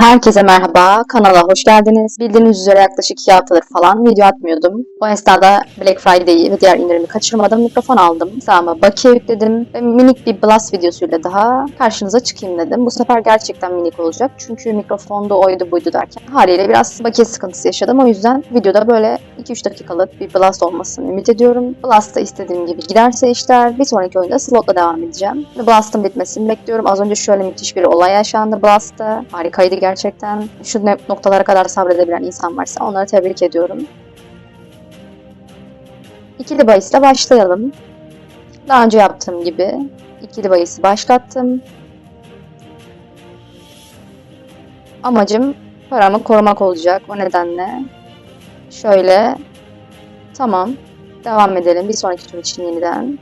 Herkese merhaba, kanala hoş geldiniz. Bildiğiniz üzere yaklaşık 2 haftadır falan video atmıyordum. O esnada Black Friday'i ve diğer indirimi kaçırmadım. Mikrofon aldım. Sağıma bakiye yükledim ve minik bir blast videosuyla daha karşınıza çıkayım dedim. Bu sefer gerçekten minik olacak. Çünkü mikrofonda oydu buydu derken haliyle biraz bakiye sıkıntısı yaşadım. O yüzden videoda böyle 2-3 dakikalık bir blast olmasını ümit ediyorum. Blast'ta istediğim gibi giderse işler bir sonraki oyunda slotla devam edeceğim. Blast'ın bitmesini bekliyorum. Az önce şöyle müthiş bir olay yaşandı Blast'ta. Harikaydı gerçekten. Şu noktalara kadar sabredebilen insan varsa onları tebrik ediyorum. İkili bahisle başlayalım. Daha önce yaptığım gibi ikili bahisi başlattım. Amacım paramı korumak olacak. O nedenle şöyle tamam devam edelim bir sonraki tur için yeniden.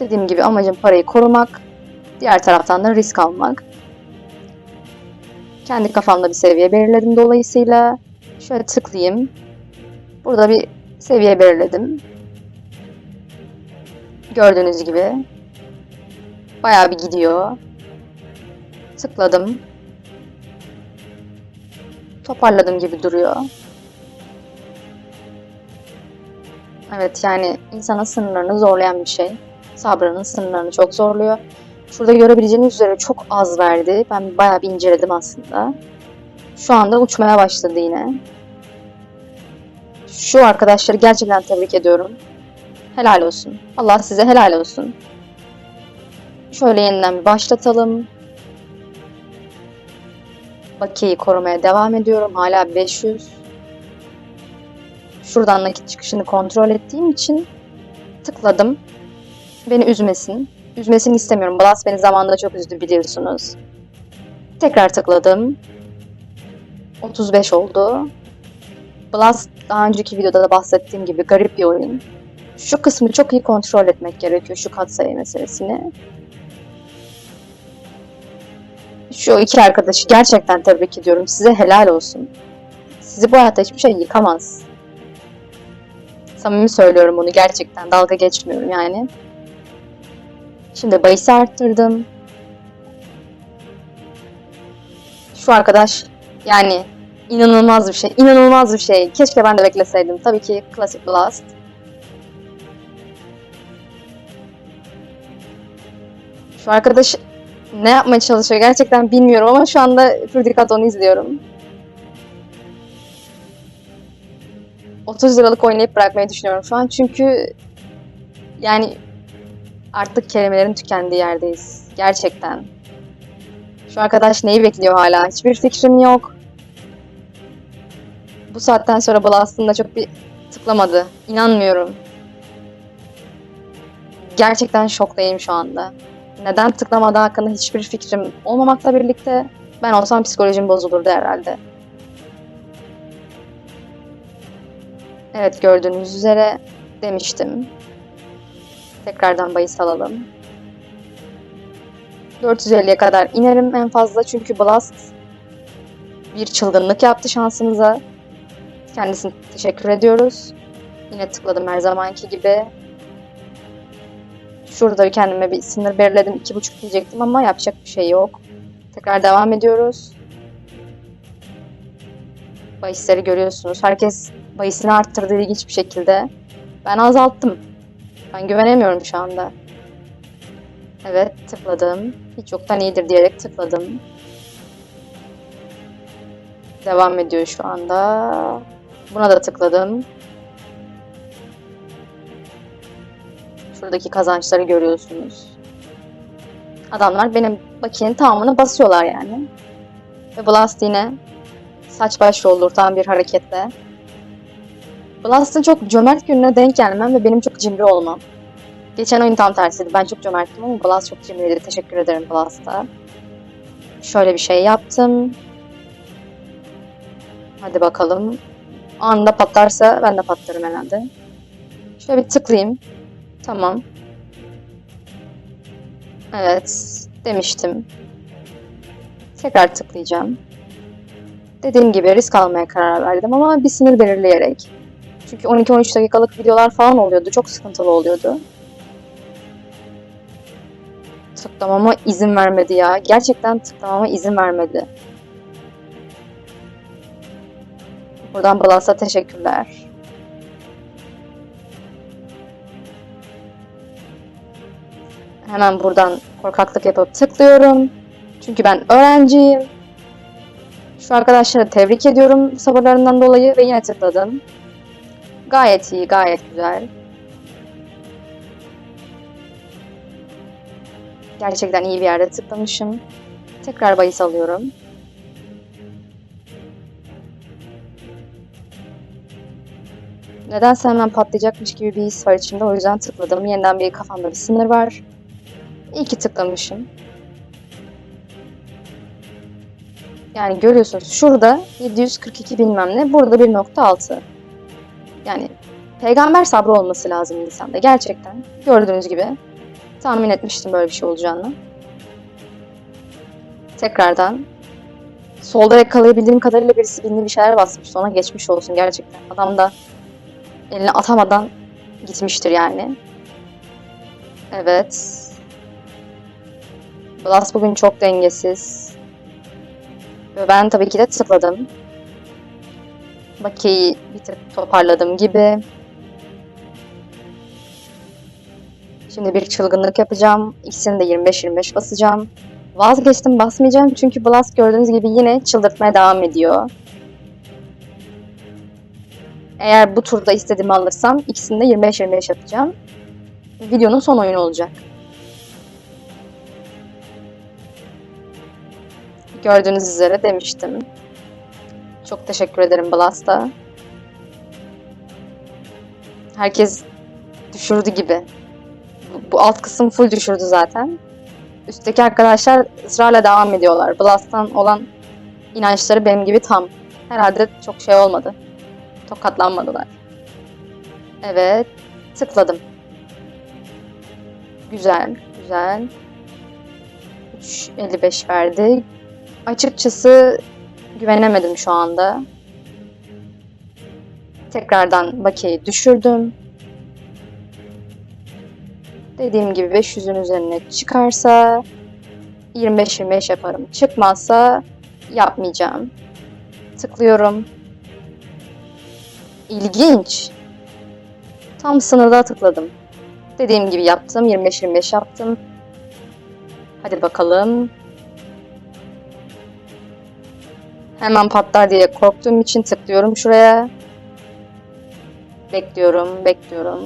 Dediğim gibi amacım parayı korumak. Diğer taraftan da risk almak. Kendi kafamda bir seviye belirledim dolayısıyla. Şöyle tıklayayım. Burada bir seviye belirledim. Gördüğünüz gibi. Bayağı bir gidiyor. Tıkladım. Toparladım gibi duruyor. Evet yani insanın sınırlarını zorlayan bir şey. Sabrının sınırlarını çok zorluyor. Şurada görebileceğiniz üzere çok az verdi. Ben bayağı bir inceledim aslında. Şu anda uçmaya başladı yine. Şu arkadaşları gerçekten tebrik ediyorum. Helal olsun. Allah size helal olsun. Şöyle yeniden bir başlatalım. Bakiyeyi korumaya devam ediyorum. Hala 500. Şuradan nakit çıkışını kontrol ettiğim için tıkladım. Beni üzmesin. Üzmesini istemiyorum. Blast beni zamanında çok üzdü biliyorsunuz. Tekrar tıkladım. 35 oldu. Blast daha önceki videoda da bahsettiğim gibi garip bir oyun. Şu kısmı çok iyi kontrol etmek gerekiyor. Şu katsayı meselesini. Şu iki arkadaşı gerçekten tebrik ediyorum. Size helal olsun. Sizi bu hayatta hiçbir şey yıkamaz. Samimi söylüyorum bunu gerçekten. Dalga geçmiyorum yani. Şimdi bahisi arttırdım. Şu arkadaş yani inanılmaz bir şey. inanılmaz bir şey. Keşke ben de bekleseydim. Tabii ki Classic Blast. Şu arkadaş ne yapmaya çalışıyor gerçekten bilmiyorum ama şu anda Pürdikat onu izliyorum. 30 liralık oynayıp bırakmayı düşünüyorum şu an çünkü yani artık kelimelerin tükendiği yerdeyiz. Gerçekten. Şu arkadaş neyi bekliyor hala? Hiçbir fikrim yok. Bu saatten sonra Blast'ın da çok bir tıklamadı. İnanmıyorum. Gerçekten şoktayım şu anda. Neden tıklamadı hakkında hiçbir fikrim olmamakla birlikte ben olsam psikolojim bozulurdu herhalde. Evet gördüğünüz üzere demiştim. Tekrardan bahis alalım. 450'ye kadar inerim en fazla çünkü Blast bir çılgınlık yaptı şansımıza. Kendisine teşekkür ediyoruz. Yine tıkladım her zamanki gibi. Şurada bir kendime bir sınır belirledim. 2.5 diyecektim ama yapacak bir şey yok. Tekrar devam ediyoruz. Bahisleri görüyorsunuz. Herkes bahisini arttırdı ilginç bir şekilde. Ben azalttım. Ben güvenemiyorum şu anda. Evet tıkladım. Hiç yoktan iyidir diyerek tıkladım. Devam ediyor şu anda. Buna da tıkladım. Şuradaki kazançları görüyorsunuz. Adamlar benim bakiyenin tamamını basıyorlar yani. Ve Blast yine saç baş yoldurtan bir hareketle. Blast'ın çok cömert gününe denk gelmem ve benim çok cimri olmam. Geçen oyun tam tersiydi. Ben çok cömerttim ama Blast çok cimriydi. Teşekkür ederim Blast'a. Şöyle bir şey yaptım. Hadi bakalım. Anında patlarsa ben de patlarım herhalde. Şöyle bir tıklayayım. Tamam. Evet. Demiştim. Tekrar tıklayacağım. Dediğim gibi risk almaya karar verdim ama bir sınır belirleyerek. Çünkü 12-13 dakikalık videolar falan oluyordu. Çok sıkıntılı oluyordu. tıklamama izin vermedi ya. Gerçekten tıklamama izin vermedi. Buradan Blas'a teşekkürler. Hemen buradan korkaklık yapıp tıklıyorum. Çünkü ben öğrenciyim. Şu arkadaşları tebrik ediyorum sabırlarından dolayı ve yine tıkladım. Gayet iyi, gayet güzel. Gerçekten iyi bir yerde tıklamışım. Tekrar bahis alıyorum. Nedense hemen patlayacakmış gibi bir his var içimde. O yüzden tıkladım. Yeniden bir kafamda bir sınır var. İyi ki tıklamışım. Yani görüyorsunuz şurada 742 bilmem ne, burada 1.6. Yani peygamber sabrı olması lazım insanda gerçekten. Gördüğünüz gibi tahmin etmiştim böyle bir şey olacağını. Tekrardan solda yakalayabildiğim kadarıyla birisi binli bir şeyler basmıştı. Ona geçmiş olsun gerçekten. Adam da eline atamadan gitmiştir yani. Evet. Blas bugün çok dengesiz. Ve ben tabii ki de tıkladım. Bakiyi bir tık toparladım gibi. Şimdi bir çılgınlık yapacağım. İkisini de 25-25 basacağım. Vazgeçtim basmayacağım çünkü Blast gördüğünüz gibi yine çıldırtmaya devam ediyor. Eğer bu turda istediğimi alırsam ikisini de 25-25 yapacağım. Videonun son oyunu olacak. Gördüğünüz üzere demiştim. Çok teşekkür ederim Blast'a. Herkes düşürdü gibi. Bu, alt kısım full düşürdü zaten. Üstteki arkadaşlar ısrarla devam ediyorlar. Blast'tan olan inançları benim gibi tam. Herhalde çok şey olmadı. Tokatlanmadılar. Evet. Tıkladım. Güzel. Güzel. 3.55 verdi. Açıkçası güvenemedim şu anda. Tekrardan bakiyeyi düşürdüm. Dediğim gibi 500'ün üzerine çıkarsa 25-25 yaparım. Çıkmazsa yapmayacağım. Tıklıyorum. İlginç. Tam sınırda tıkladım. Dediğim gibi yaptım. 25-25 yaptım. Hadi bakalım. Hemen patlar diye korktuğum için tıklıyorum şuraya. Bekliyorum, bekliyorum.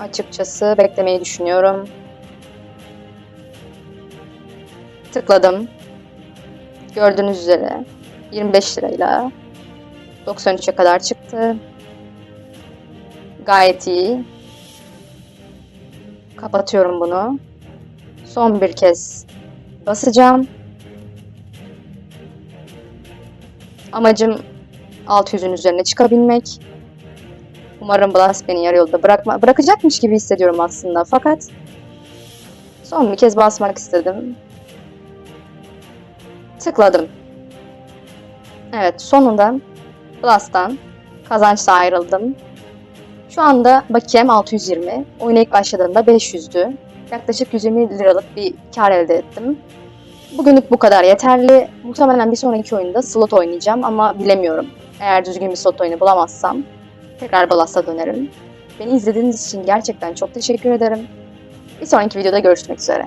Açıkçası beklemeyi düşünüyorum. Tıkladım. Gördüğünüz üzere 25 lirayla 93'e kadar çıktı. Gayet iyi. Kapatıyorum bunu. Son bir kez basacağım. Amacım 600'ün üzerine çıkabilmek. Umarım Blast beni yarı yolda bırakma bırakacakmış gibi hissediyorum aslında. Fakat son bir kez basmak istedim. Tıkladım. Evet sonunda Blast'tan kazançla ayrıldım. Şu anda bakiyem 620. Oyuna ilk başladığımda 500'dü. Yaklaşık 120 liralık bir kar elde ettim. Bugünlük bu kadar yeterli. Muhtemelen bir sonraki oyunda slot oynayacağım ama bilemiyorum. Eğer düzgün bir slot oyunu bulamazsam tekrar Blast'a dönerim. Beni izlediğiniz için gerçekten çok teşekkür ederim. Bir sonraki videoda görüşmek üzere.